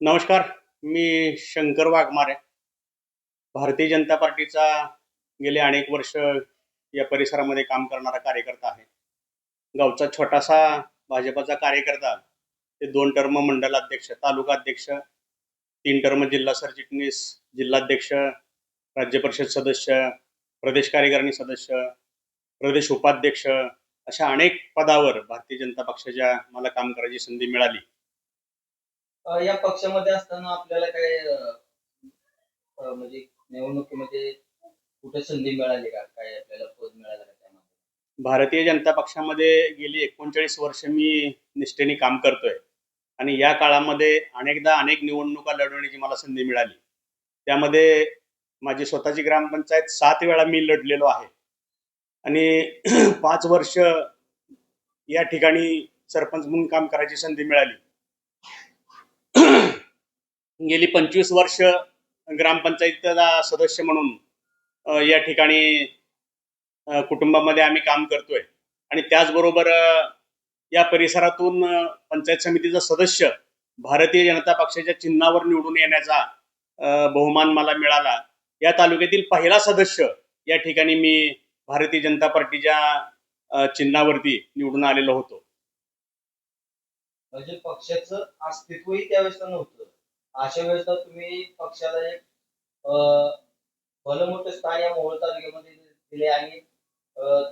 नमस्कार मी शंकर वाघमारे. भारतीय जनता पार्टीचा गेले अनेक वर्ष या परिसरामध्ये काम करणारा कार्यकर्ता आहे. गावचा छोटासा भाजपाचा कार्यकर्ता ते दोन टर्म मंडल अध्यक्ष तालुका अध्यक्ष तीन टर्म जिल्हा सरचिटणीस जिल्हाध्यक्ष राज्य परिषद सदस्य प्रदेश कार्यकारिणी सदस्य प्रदेश उपाध्यक्ष अशा अनेक पदावर भारतीय जनता पक्षाच्या मला काम करायची संधी मिळाली. अ, या पक्षामध्ये असताना आपल्याला काय अ, अ, म्हणजे निवडणुकीमध्ये म्हणजे कुठे संधी मिळाली का? काय आपल्याला पद मिळालं का त्यामध्ये? भारतीय जनता पक्षामध्ये गेली एकोणचाळीस वर्ष मी निष्ठेने काम करतोय. आणि या काळामध्ये अनेकदा अनेक निवडणुका लढवण्याची मला संधी मिळाली. त्यामध्ये माझी स्वतःची ग्रामपंचायत सात वेळा मी लढलेलो आहे. आणि पाच वर्ष या ठिकाणी सरपंच म्हणून काम करायची संधी मिळाली. गेली पंचवीस वर्ष ग्रामपंचायतीचा सदस्य म्हणून या ठिकाणी कुटुंबामध्ये आम्ही काम करतोय. आणि त्याचबरोबर या परिसरातून पंचायत समितीचा सदस्य भारतीय जनता पक्षाच्या चिन्हावर निवडून येण्याचा बहुमान मला मिळाला. या तालुक्यातील पहिला सदस्य या ठिकाणी मी भारतीय जनता पार्टीच्या चिन्हावरती निवडून आलेलो होतो. म्हणजे पक्षाचं अस्तित्वही त्यावेळेस नव्हतं. अशा वेळेस तुम्ही पक्षाला एक भलं मोठं स्थान या मोहोळ तालुक्यामध्ये दिले आणि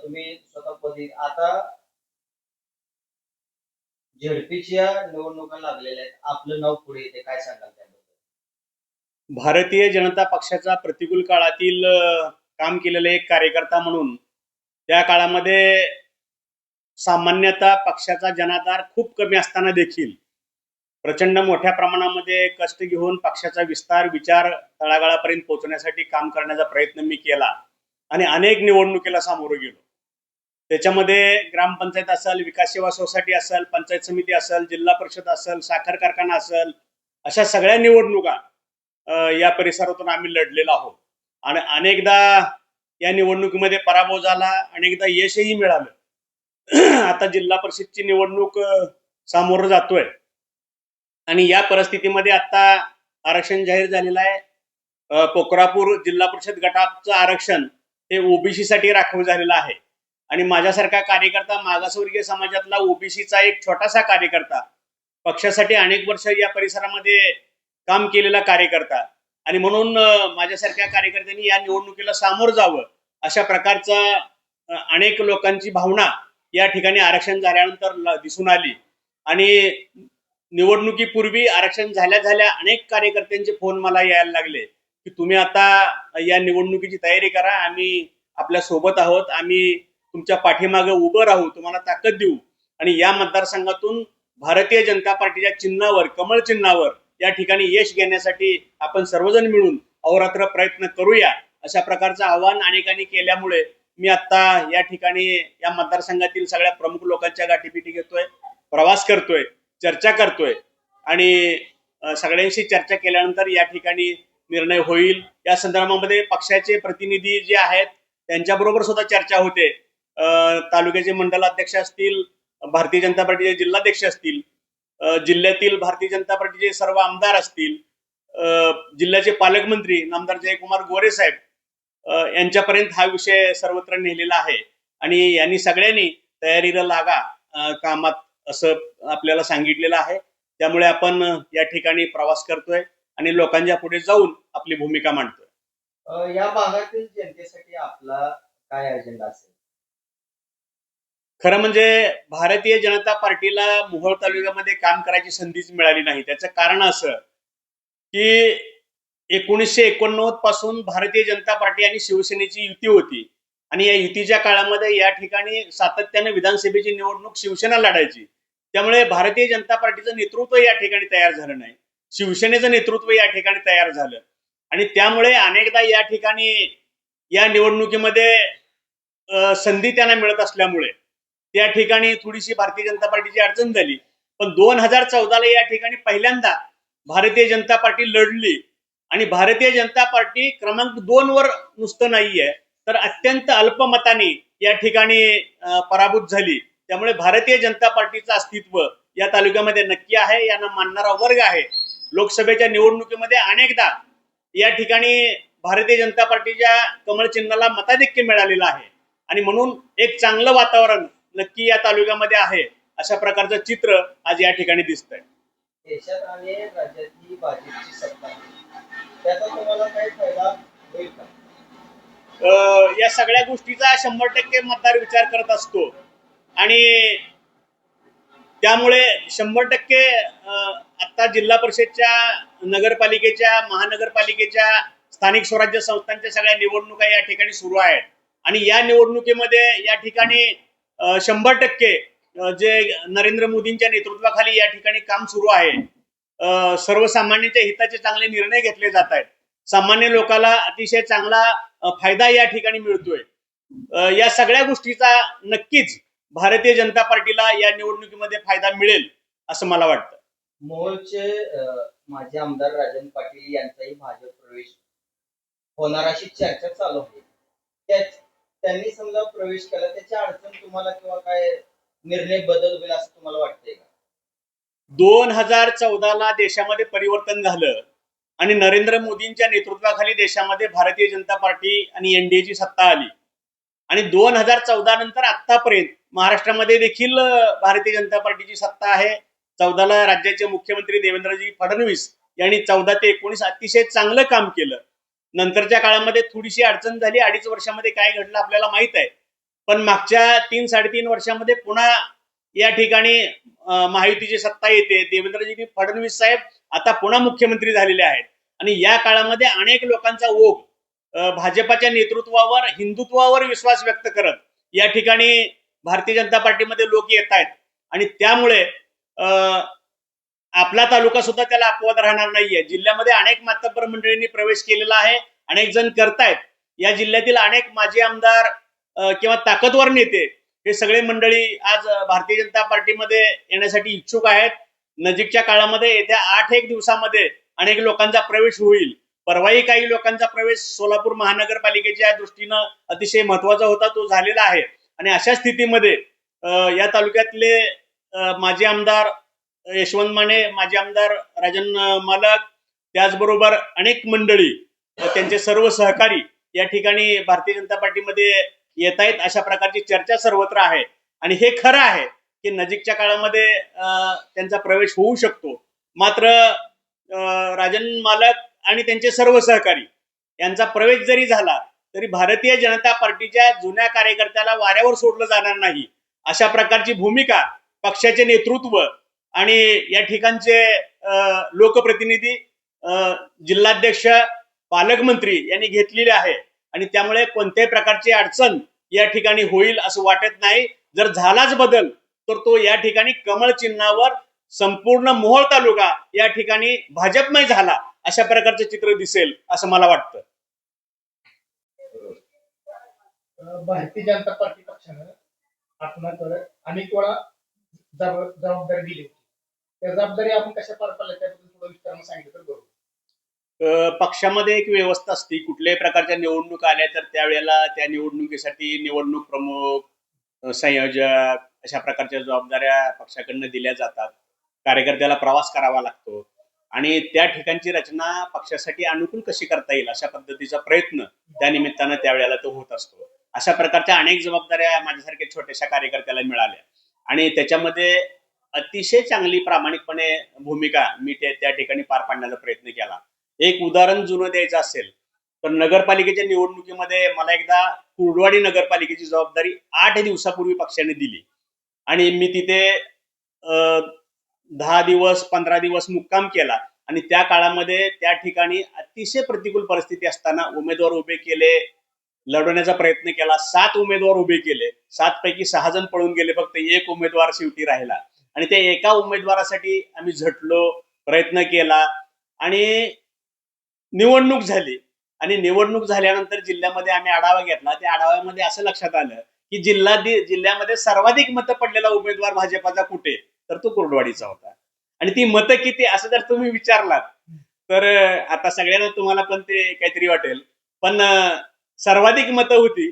तुम्ही स्वतः पदी आता झेडपीच्या निवडणुका लागलेल्या आहेत. आपलं नाव पुढे येते. काय सांगाल त्याबद्दल? भारतीय जनता पक्षाचा प्रतिकूल काळातील काम केलेले एक कार्यकर्ता म्हणून त्या काळामध्ये सामान्यतः पक्षाचा जनाधार खूप कमी असताना देखील प्रचंड मोठ्या प्रमाणामध्ये कष्ट घेऊन पक्षाचा विस्तार विचार तळागाळापर्यंत पोहोचण्यासाठी काम करण्याचा प्रयत्न मी केला आणि अनेक निवडणुकीला सामोरं गेलो. त्याच्यामध्ये ग्रामपंचायत असेल विकास सेवा सोसायटी असेल पंचायत समिती असेल जिल्हा परिषद असेल साखर कारखाना असेल अशा सगळ्या निवडणुका या परिसरातून आम्ही लढलेलो आहोत. आणि अनेकदा या निवडणुकीमध्ये पराभव झाला अनेकदा यशही मिळालं. आता जिल्हा परिषदची निवडणूक सामोरं जातोय. आणि या परिस्थितीमध्ये आता आरक्षण जाहीर झालेलं आहे. कोकरापूर पोखरापूर जिल्हा परिषद गटाचं आरक्षण हे ओबीसी साठी राखीव झालेलं आहे. आणि माझ्यासारखा कार्यकर्ता मागासवर्गीय समाजातला ओबीसीचा एक छोटासा कार्यकर्ता पक्षासाठी अनेक वर्ष या परिसरामध्ये काम केलेला कार्यकर्ता आणि म्हणून माझ्यासारख्या कार्यकर्त्यांनी या निवडणुकीला सामोरं जावं अशा प्रकारचा अनेक लोकांची भावना या ठिकाणी आरक्षण झाल्यानंतर ल- दिसून आली. आणि निवडणुकीपूर्वी आरक्षण झाल्या झाल्या अनेक कार्यकर्त्यांचे फोन मला यायला लागले की तुम्ही आता या निवडणुकीची तयारी करा आम्ही आपल्यासोबत आहोत आम्ही तुमच्या पाठीमागे उभं राहू तुम्हाला ताकद देऊ. आणि या मतदारसंघातून भारतीय जनता पार्टीच्या चिन्हावर कमळ चिन्हावर या ठिकाणी यश घेण्यासाठी आपण सर्वजण मिळून अहोरात्र प्रयत्न करूया अशा प्रकारचं आव्हान अनेकांनी केल्यामुळे मी आता या ठिकाणी या मतदारसंघातील सगळ्या प्रमुख लोकांच्या गाठीपिटी घेतोय प्रवास करतोय. चर्चा करतोय. आणि सगळ्यांशी चर्चा केल्यानंतर या ठिकाणी निर्णय होईल. या संदर्भामध्ये पक्षाचे प्रतिनिधी जे आहेत त्यांच्याबरोबर सुद्धा चर्चा होते. तालुक्याचे मंडल अध्यक्ष असतील भारतीय जनता पार्टीचे जिल्हाध्यक्ष असतील जिल्ह्यातील भारतीय जनता पार्टीचे सर्व आमदार असतील जिल्ह्याचे पालकमंत्री नामदार जयकुमार गोरे साहेब यांच्यापर्यंत हा विषय सर्वत्र नेलेला आहे. आणि यांनी सगळ्यांनी तयारीला लागा कामात असं आपल्याला सांगितलेलं आहे. त्यामुळे आपण या ठिकाणी प्रवास करतोय आणि लोकांच्या पुढे जाऊन आपली भूमिका मांडतोय. या भागातील जनतेसाठी आपला काय अजेंडा असेल? खरं म्हणजे भारतीय जनता पार्टीला मोहोळ तालुक्यामध्ये काम करायची संधीच मिळाली नाही. त्याचं कारण असं की एकोणीसशे एकोणनव्वदपासून भारतीय जनता पार्टी आणि शिवसेनेची युती होती. आणि या युतीच्या काळामध्ये या ठिकाणी सातत्याने विधानसभेची निवडणूक शिवसेना लढायची. त्यामुळे भारतीय जनता पार्टीचं नेतृत्व या ठिकाणी तयार झालं नाही. शिवसेनेचं नेतृत्व या ठिकाणी तयार झालं. आणि त्यामुळे अनेकदा या ठिकाणी या निवडणुकीमध्ये संधी त्यांना मिळत असल्यामुळे त्या ठिकाणी थोडीशी भारतीय जनता पार्टीची अडचण झाली. पण दोन हजार चौदाला या ठिकाणी पहिल्यांदा भारतीय जनता पार्टी लढली. आणि भारतीय जनता पार्टी क्रमांक दोन वर नुसतं नाहीये तर अत्यंत अल्पमताने या ठिकाणी पराभूत झाली. त्यामुळे भारतीय जनता पार्टीचं अस्तित्व या तालुक्यामध्ये नक्की आहे यांना मानणारा वर्ग आहे. लोकसभेच्या निवडणुकीमध्ये अनेकदा या ठिकाणी भारतीय जनता पार्टीच्या कमळ चिन्हाला मताधिक्य मिळालेलं आहे. आणि म्हणून एक चांगलं वातावरण नक्की या तालुक्यामध्ये आहे अशा प्रकारचं चित्र आज या ठिकाणी दिसतंय. देशात आणि राज्यात भाजपची सत्ता. आहे. त्याचा तुम्हाला काही फायदा होईल का? अ, या सगळ्या गोष्टीचा शंभर टक्के मतदार विचार करत असतो. आणि त्यामुळे शंभर टक्के आत्ता आता जिल्हा परिषदच्या नगरपालिकेच्या महानगरपालिकेच्या स्थानिक स्वराज्य संस्थांच्या सगळ्या निवडणुका या ठिकाणी सुरू आहेत. आणि या निवडणुकीमध्ये या ठिकाणी शंभर टक्के जे नरेंद्र मोदींच्या नेतृत्वाखाली या ठिकाणी काम सुरू आहे. सर्वसामान्यांच्या हिताचे चांगले निर्णय घेतले जात आहेत. सामान्य लोकाला अतिशय चांगला फायदा या ठिकाणी मिळतोय. या सगळ्या गोष्टीचा नक्कीच भारतीय जनता पार्टीला या निवडणुकीमध्ये फायदा मिळेल असं मला वाटतं. मोहोळचे माजी आमदार राजन पाटील यांचाही भाजप प्रवेश होणार अशी चर्चा चालू आहे. त्याच त्यांनी समजा प्रवेश केला त्याची अडचण तुम्हाला किंवा काय निर्णय बदल होईल असं तुम्हाला वाटतंय का? दोन हजार चौदाला देशामध्ये परिवर्तन झालं आणि नरेंद्र मोदींच्या नेतृत्वाखाली देशामध्ये भारतीय जनता पार्टी आणि एनडीएची सत्ता आली. आणि दोन हजार चौदा नंतर आतापर्यंत महाराष्ट्रामध्ये देखील भारतीय जनता पार्टीची सत्ता आहे. चौदाला राज्याचे मुख्यमंत्री देवेंद्रजी फडणवीस यांनी चौदा ते एकोणीस अतिशय चांगलं काम केलं. नंतरच्या काळामध्ये थोडीशी अडचण झाली. अडीच वर्षामध्ये काय घडलं आपल्याला माहीत आहे. पण मागच्या तीन साडेतीन वर्षामध्ये पुन्हा या ठिकाणी महायुतीची सत्ता येते. देवेंद्रजी फडणवीस साहेब आता पुन्हा मुख्यमंत्री झालेले आहेत. आणि या काळामध्ये अनेक लोकांचा ओघ भाजपाच्या नेतृत्वावर हिंदुत्वावर विश्वास व्यक्त करत या ठिकाणी भारतीय जनता पार्टीमध्ये लोक येत आहेत. आणि त्यामुळे अं, आपला तालुका सुद्धा त्याला अपवाद राहणार नाहीये. जिल्ह्यामध्ये अनेक मातब्बर मंडळींनी प्रवेश केलेला आहे अनेक जण करतायत. या जिल्ह्यातील अनेक माजी आमदार किंवा ताकदवर नेते हे सगळे मंडळी आज भारतीय जनता पार्टीमध्ये येण्यासाठी इच्छुक आहेत. नजीकच्या काळामध्ये येत्या आठ एक दिवसामध्ये अनेक लोकांचा प्रवेश होईल. परवाही काही लोकांचा प्रवेश सोलापूर महानगरपालिकेच्या दृष्टीनं अतिशय महत्त्वाचा होता तो झालेला आहे. आणि अशा स्थितीमध्ये या तालुक्यातले माजी आमदार यशवंत माने माजी आमदार राजन मालक त्याचबरोबर अनेक मंडळी त्यांचे सर्व सहकारी या ठिकाणी भारतीय जनता पार्टीमध्ये येत आहेत. अशा प्रकारची चर्चा सर्वत्र आहे. आणि हे खरं आहे की नजीकच्या काळामध्ये त्यांचा प्रवेश होऊ शकतो. मात्र राजन मालक आणि त्यांचे सर्व सहकारी. यांचा प्रवेश जरी झाला तरी भारतीय जनता पार्टीच्या जुन्या कार्यकर्त्याला वाऱ्यावर सोडलं जाणार नाही. अशा प्रकारची भूमिका पक्षाचे नेतृत्व आणि या ठिकाणचे अं, लोकप्रतिनिधी अं, जिल्हाध्यक्ष पालकमंत्री यांनी घेतलेली आहे. आणि त्यामुळे कोणत्याही प्रकारची अडचण या ठिकाणी होईल असं वाटत नाही. जर झालाच बदल तर तो या ठिकाणी कमळ चिन्हावर संपूर्ण मोहोळ तालुका या ठिकाणी भाजपमय झाला. अशा प्रकारचं चित्र दिसेल असं मला वाटतं. भारतीय जनता पार्टी पक्षानं आपणाकडे अनेक वेळा जबाब- जबाबदारी दिली होती. त्या जबाबदारी आपण कशा पार पाडल्या त्याबद्दल थोडं विस्तारानं सांगितलं तर बरोबर. पक्षामध्ये एक व्यवस्था असते. कुठल्याही प्रकारच्या निवडणूक आल्या तर त्यावेळेला त्या निवडणुकीसाठी निवडणूक प्रमुख संयोजक अशा प्रकारच्या जबाबदाऱ्या पक्षाकडनं दिल्या जातात. कार्यकर्त्याला प्रवास करावा लागतो. आणि त्या ठिकाणची रचना पक्षासाठी अनुकूल कशी करता येईल अशा पद्धतीचा प्रयत्न त्या निमित्तानं त्यावेळेला तो होत असतो. अशा प्रकारच्या अनेक जबाबदाऱ्या माझ्यासारख्या छोट्याशा कार्यकर्त्याला मिळाल्या. आणि त्याच्यामध्ये अतिशय चांगली प्रामाणिकपणे भूमिका मी त्या त्या ठिकाणी पार पाडण्याचा प्रयत्न केला. एक उदाहरण जुनं द्यायचं असेल तर नगरपालिकेच्या निवडणुकीमध्ये मला एकदा कुर्डवाडी नगरपालिकेची जबाबदारी आठ दिवसापूर्वी पक्षाने दिली. आणि मी तिथे दहा दिवस पंधरा दिवस मुक्काम केला. आणि त्या काळामध्ये त्या ठिकाणी अतिशय प्रतिकूल परिस्थिती असताना उमेदवार उभे केले लढवण्याचा प्रयत्न केला सात उमेदवार उभे केले. सात पैकी सहा जण पळून गेले फक्त एक उमेदवार शेवटी राहिला. आणि त्या एका उमेदवारासाठी आम्ही झटलो प्रयत्न केला आणि निवडणूक झाली. आणि निवडणूक झाल्यानंतर जिल्ह्यामध्ये आम्ही आढावा घेतला. त्या आढाव्यामध्ये असं लक्षात आलं की जिल्हा जिल्ह्यामध्ये सर्वाधिक मतं पडलेला उमेदवार भाजपाचा कुठे? तर तो कुर्डवाडीचा होता. आणि ती मतं किती असं जर तुम्ही विचारलात तर आता सगळ्यांना तुम्हाला पण ते काहीतरी वाटेल. पण सर्वाधिक मतं होती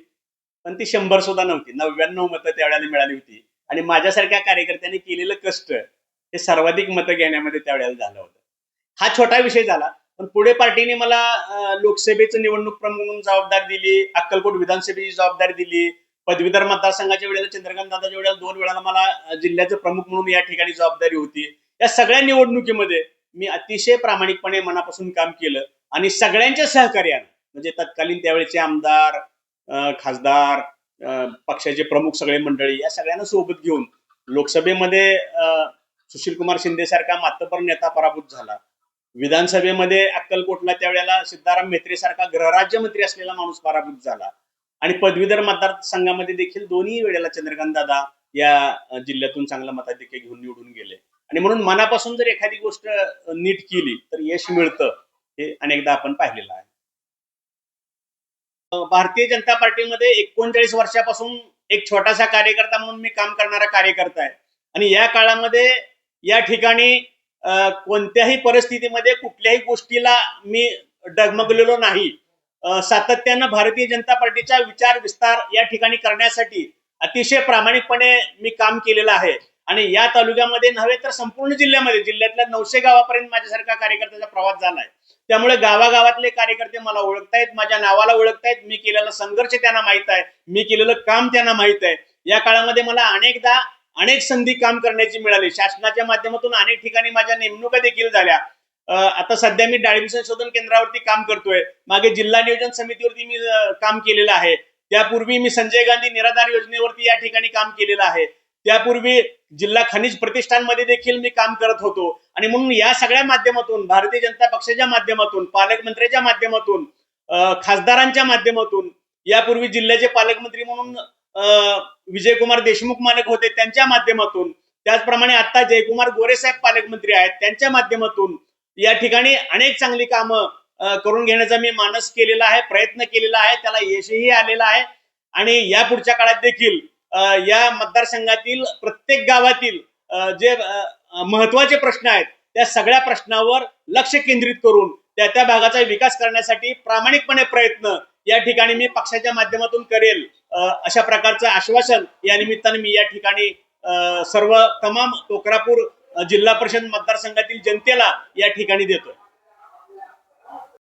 पण ती शंभर सुद्धा नव्हती. नव्याण्णव मतं त्यावेळेला मिळाली होती. आणि माझ्यासारख्या कार्यकर्त्यांनी केलेलं कष्ट हे सर्वाधिक मतं घेण्यामध्ये त्यावेळेला झालं होतं. हा छोटा विषय झाला पण पुढे पार्टीने मला लोकसभेचं निवडणूक प्रमुख म्हणून जबाबदारी दिली अक्कलकोट विधानसभेची जबाबदारी दिली पदवीधर मतदारसंघाच्या वेळेला चंद्रकांत दादाच्या वेळेला दोन वेळाला मला जिल्ह्याचे प्रमुख म्हणून या ठिकाणी जबाबदारी होती. या सगळ्या निवडणुकीमध्ये मी अतिशय प्रामाणिकपणे मनापासून काम केलं आणि सगळ्यांच्या सहकार्यानं म्हणजे तत्कालीन त्यावेळेचे आमदार अं, खासदार अं, पक्षाचे प्रमुख सगळे मंडळी या सगळ्यांना सोबत घेऊन लोकसभेमध्ये अं, सुशीलकुमार शिंदे सारखा मातबर नेता पराभूत झाला. विधानसभेमध्ये अक्कलकोटला त्यावेळेला सिद्धाराम म्हेत्रे सारखा गृहराज्यमंत्री असलेला माणूस पराभूत झाला. आणि पदवीधर मतदारसंघामध्ये देखील दोन्ही वेळेला चंद्रकांत दादा या जिल्ह्यातून चांगला मताधिक्य घेऊन निवडून गेले. आणि म्हणून मनापासून जर एखादी गोष्ट नीट केली तर यश मिळतं हे अनेकदा आपण पाहिलेलं आहे. भारतीय जनता पार्टीमध्ये एकोणचाळीस वर्षापासून एक छोटासा कार्यकर्ता म्हणून मी काम करणारा कार्यकर्ता आहे. आणि या काळामध्ये या ठिकाणी कोणत्याही परिस्थितीमध्ये कुठल्याही गोष्टीला मी डगमगलेलो नाही. सातत्यानं भारतीय जनता पार्टीचा विचार विस्तार या ठिकाणी करण्यासाठी अतिशय प्रामाणिकपणे मी काम केलेलं आहे. आणि या तालुक्यामध्ये नव्हे तर संपूर्ण जिल्ह्यामध्ये जिल्ह्यातल्या नऊशे गावापर्यंत माझ्यासारखा कार्यकर्त्याचा प्रवास झालाय त्यामुळे गावागावातले कार्यकर्ते मला ओळखतायत माझ्या नावाला ओळखतायत मी केलेला संघर्ष त्यांना माहीत आहे मी केलेलं काम त्यांना माहीत आहे. या काळामध्ये मला अनेकदा अनेक संधी काम करण्याची मिळाली. शासनाच्या माध्यमातून अनेक ठिकाणी माझ्या नेमणुका देखील झाल्या. आता सध्या मी डाळिंब संशोधन केंद्रावरती काम करतोय. मागे जिल्हा नियोजन समितीवरती मी काम केलेलं आहे. त्यापूर्वी मी संजय गांधी निराधार योजनेवरती या ठिकाणी काम केलेलं आहे. त्यापूर्वी जिल्हा खनिज प्रतिष्ठानमध्ये देखील मी काम करत होतो. आणि म्हणून या सगळ्या माध्यमातून भारतीय जनता पक्षाच्या माध्यमातून पालकमंत्र्याच्या माध्यमातून खासदारांच्या माध्यमातून यापूर्वी जिल्ह्याचे पालकमंत्री म्हणून विजयकुमार देशमुख मालक होते त्यांच्या माध्यमातून त्याचप्रमाणे आता जयकुमार गोरे साहेब पालकमंत्री आहेत त्यांच्या माध्यमातून या ठिकाणी अनेक चांगली कामं करून घेण्याचा मी मानस केलेला आहे प्रयत्न केलेला आहे त्याला यशही आलेला आहे. आणि या पुढच्या काळात देखील या मतदारसंघातील प्रत्येक गावातील जे महत्त्वाचे प्रश्न आहेत त्या सगळ्या प्रश्नावर लक्ष केंद्रित करून त्या त्या भागाचा विकास करण्यासाठी प्रामाणिकपणे प्रयत्न या ठिकाणी मी पक्षाच्या माध्यमातून करेल. अं, अशा प्रकारचं आश्वासन या निमित्ताने मी या ठिकाणी अं, सर्व तमाम टोकरापूर जिल्हा परिषद मतदारसंघातील जनतेला या ठिकाणी देतोय.